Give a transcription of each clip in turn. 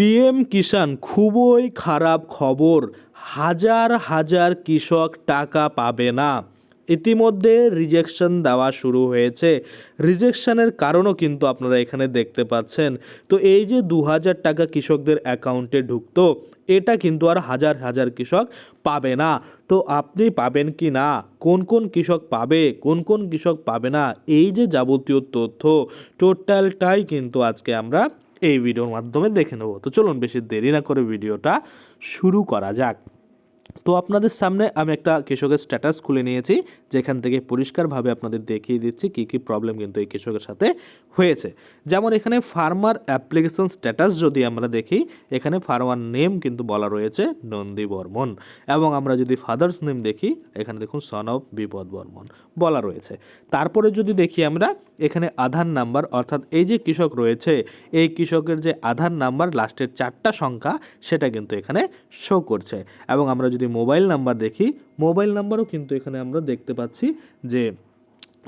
PM কিষাণ খুবই খারাপ খবর। হাজার হাজার কৃষক টাকা পাবে না। ইতিমধ্যে রিজেকশন দেওয়া শুরু হয়েছে। রিজেকশনের কারণও কিন্তু আপনারা এখানে দেখতে পাচ্ছেন। তো এই যে দু হাজার টাকা কৃষকদের অ্যাকাউন্টে ঢুকতো, এটা কিন্তু আর হাজার হাজার কৃষক পাবে না। তো আপনি পাবেন কি না? কোন কোন কৃষক পাবে? কোন কোন কৃষক পাবে না? এই যে যাবতীয় তথ্য টোটালটাই কিন্তু আজকে আমরা এই ভিডিওর মাধ্যমে দেখে নেব। তো চলুন বেশি দেরি না করে ভিডিওটা শুরু করা যাক। তো আপনাদের সামনে আমি একটা কৃষকের স্ট্যাটাস খুলে নিয়েছি, যেখান থেকে পরিষ্কারভাবে আপনাদের দেখিয়ে দিচ্ছি কী কী প্রবলেম কিন্তু এই কৃষকের সাথে হয়েছে। যেমন এখানে ফার্মার অ্যাপ্লিকেশন স্ট্যাটাস যদি আমরা দেখি, এখানে ফার্মার নেম কিন্তু বলা রয়েছে নন্দী বর্মন এবং আমরা যদি ফাদার্স নেম দেখি, এখানে দেখুন সন অফ বিপদ বর্মন বলা রয়েছে। তারপরে যদি দেখি আমরা এখানে আধার নাম্বার, অর্থাৎ এই যে কৃষক রয়েছে, এই কৃষকের যে আধার নাম্বার, লাস্টের চারটা সংখ্যা, সেটা কিন্তু এখানে শো করছে। এবং আমরা যদি মোবাইল নাম্বার দেখি, মোবাইল নাম্বারও কিন্তু এখানে আমরা দেখতে পাচ্ছি যে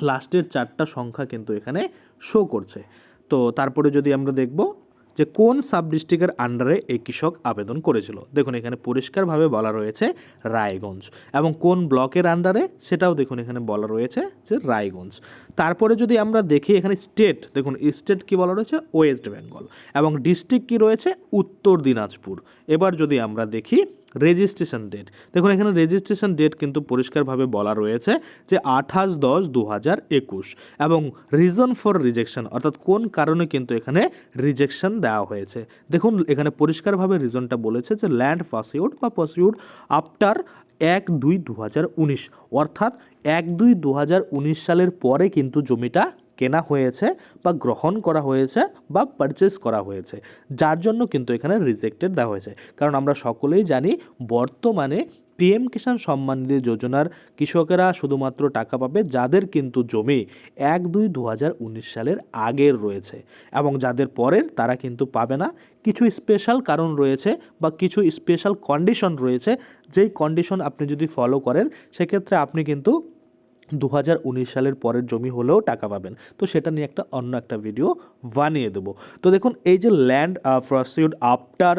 লাস্টের চারটা সংখ্যা কিন্তু এখানে শো করছে। তো তারপরে যদি আমরা দেখব যে কোন সাব ডিস্ট্রিক্টের আন্ডারে এই কৃষক আবেদন করেছিল। দেখুন, এখানে পরিষ্কারভাবে বলা রয়েছে রায়গঞ্জ এবং কোন ব্লকের আন্ডারে সেটাও দেখুন, এখানে বলা রয়েছে যে রায়গঞ্জ। তারপরে যদি আমরা দেখি এখানে স্টেট, দেখুন, স্টেট কি বলা রয়েছে? ওয়েস্ট বেঙ্গল এবং ডিস্ট্রিক্ট কি রয়েছে? উত্তর দিনাজপুর। এবার যদি আমরা দেখি রেজিস্ট্রেশন ডেট দেখুন, এখানে রেজিস্ট্রেশন ডেট কিন্তু পরিষ্কারভাবে বলা রয়েছে যে আঠাশ দশ দু হাজার একুশ এবং রিজন ফর রিজেকশন অর্থাৎ কোন কারণে কিন্তু এখানে রিজেকশন দেওয়া হয়েছে। দেখুন, এখানে পরিষ্কারভাবে রিজনটা বলেছে যে ল্যান্ড পাসিউড বা পাসিউড আফটার এক দুই দু হাজার উনিশ, অর্থাৎ এক দুই দু হাজার উনিশ সালের পরে কিন্তু জমিটা কেনা হয়েছে বা গ্রহণ করা হয়েছে বা পারচেস করা হয়েছে। যার জন্য কিন্তু এখানে রিজেক্টেড দেওয়া হয়েছে। কারণ আমরা সকলেই জানি বর্তমানে পিএম কিষাণ সম্মান নিধি যোজনার কৃষকেরা শুধুমাত্র টাকা পাবে যাদের কিন্তু জমি এক দুই দু সালের আগের রয়েছে এবং যাদের পরের তারা কিন্তু পাবে না। কিছু স্পেশাল কারণ রয়েছে বা কিছু স্পেশাল কন্ডিশন রয়েছে। যেই কন্ডিশন আপনি যদি ফলো করেন, সেক্ষেত্রে আপনি কিন্তু দু হাজার উনিশ সালের পরের জমি হলেও টাকা পাবেন। তো সেটা নিয়ে একটা অন্য একটা ভিডিও বানিয়ে দেবো। তো দেখুন, এই যে ল্যান্ড প্রসিউড আফটার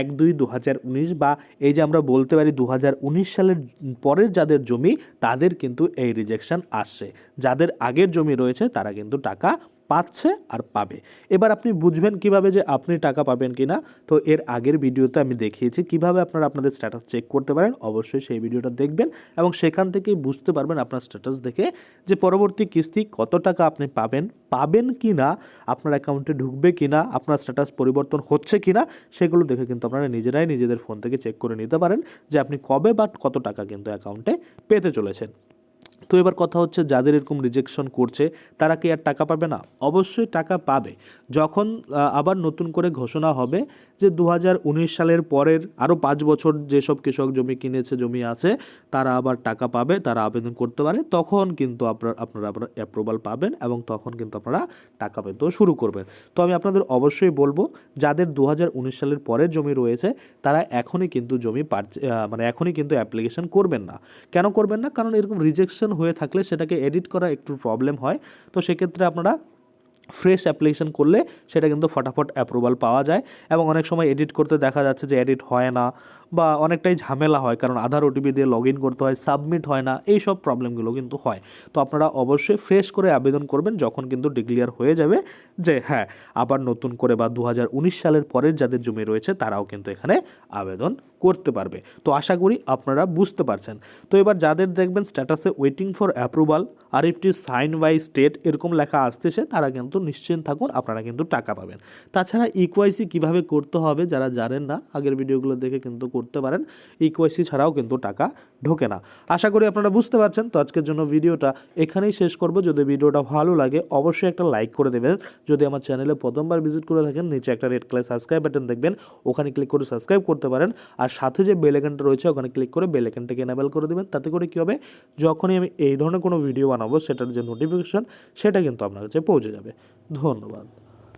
এক দুই দু হাজার উনিশ বা এই যে আমরা বলতে পারি দু হাজার উনিশ সালের পরের যাদের জমি, তাদের কিন্তু এই রিজেকশন আসছে। যাদের আগের জমি রয়েছে, তারা কিন্তু টাকা পাচ্ছে আর পাবে। এবার আপনি বুঝবেন কীভাবে যে আপনি টাকা পাবেন কি না তো এর আগের ভিডিওতে আমি দেখিয়েছি কীভাবে আপনারা আপনাদের স্ট্যাটাস চেক করতে পারেন। অবশ্যই সেই ভিডিওটা দেখবেন এবং সেখান থেকেই বুঝতে পারবেন আপনার স্ট্যাটাস দেখে যে পরবর্তী কিস্তি কত টাকা আপনি পাবেন পাবেন কি না আপনার অ্যাকাউন্টে ঢুকবে কি না আপনার স্ট্যাটাস পরিবর্তন হচ্ছে কি না সেগুলো দেখে কিন্তু আপনারা নিজেরাই নিজেদের ফোন থেকে চেক করে নিতে পারেন যে আপনি কবে বা কত টাকা কিন্তু অ্যাকাউন্টে পেতে চলেছেন। তো এবার কথা হচ্ছে যাদের এরকম রিজেকশন করছে তারা কি আর টাকা পাবে না? অবশ্যই টাকা পাবে। যখন আবার নতুন করে ঘোষণা হবে যে দু হাজার উনিশ সালের পরের আরও পাঁচ বছর যেসব কৃষক জমি কিনেছে জমি আছে তারা আবার টাকা পাবে তারা আবেদন করতে পারে তখন কিন্তু আপনার আপনারা আপনার অ্যাপ্রুভাল পাবেন এবং তখন কিন্তু আপনারা টাকা পেতেও শুরু করবেন। তো আমি আপনাদের অবশ্যই বলব যাদের দু হাজার উনিশ সালের পরের জমি রয়েছে তারা এখনই কিন্তু জমি আহ, মানে এখনই কিন্তু অ্যাপ্লিকেশন করবেন না। কেন করবেন না? কারণ এরকম রিজেকশন হয়ে থাকলে সেটাকে এডিট করা একটু প্রবলেম হয়। তো সেক্ষেত্রে আপনারা ফ্রেশ অ্যাপ্লিকেশন করলে সেটা কিন্তু ফটাফট অ্যাপ্রুভাল পাওয়া যায়। এবং অনেক সময় এডিট করতে দেখা যাচ্ছে যে এডিট হয় না বা অনেকটাই ঝামেলা হয়, কারণ আধার ওটিপি দিয়ে লগ ইন করতে হয় সাবমিট হয় না এই সব প্রবলেমগুলো কিন্তু হয়। তো আপনারা অবশ্যই ফ্রেশ করে আবেদন করবেন যখন কিন্তু ডিক্লিয়ার হয়ে যাবে যে হ্যাঁ আবার নতুন করে বা দু হাজার উনিশ সালের পরের যাদের জমি রয়েছে, তারাও কিন্তু এখানে আবেদন করতে পারবে। তো আশা করি আপনারা বুঝতে পারছেন। তো এবার যাদের দেখবেন স্ট্যাটাসে ওয়েটিং ফর অ্যাপ্রুভাল আর একটি সাইন বাই স্টেট এরকম লেখা আসতেছে, তারা কিন্তু নিশ্চিন্ত থাকুন, আপনারা কিন্তু টাকা পাবেন। তাছাড়া ইকোয়াইসি কীভাবে করতে হবে, যারা জানেন না, আগের ভিডিওগুলো দেখে কিন্তু করতে পারেন। ইকোয়াইসি ছাড়াও কিন্তু টাকা ঢোকে না। আশা করি আপনারা বুঝতে পারছেন। তো আজকের জন্য ভিডিওটা এখানেই শেষ করব। যদি ভিডিওটা ভালো লাগে, অবশ্যই একটা লাইক করে দেবেন। যদি আমার চ্যানেলে প্রথমবার ভিজিট করে থাকেন, নিচে একটা রেড কালার সাবস্ক্রাইব বাটন দেখবেন। ওখানে ক্লিক করে সাবস্ক্রাইব করতে পারেন। আর সাথে যে বেল আইকনটা রয়েছে, ওখানে ক্লিক করে বেল আইকনটাকে এনাবেল করে দেবেন। তাতে করে কী হবে? যখনই আমি এই ধরনের কোনো ভিডিও বানাবো, সেটার যে নোটিফিকেশন সেটা কিন্তু আপনার কাছে পৌঁছে যাবে। ধন্যবাদ।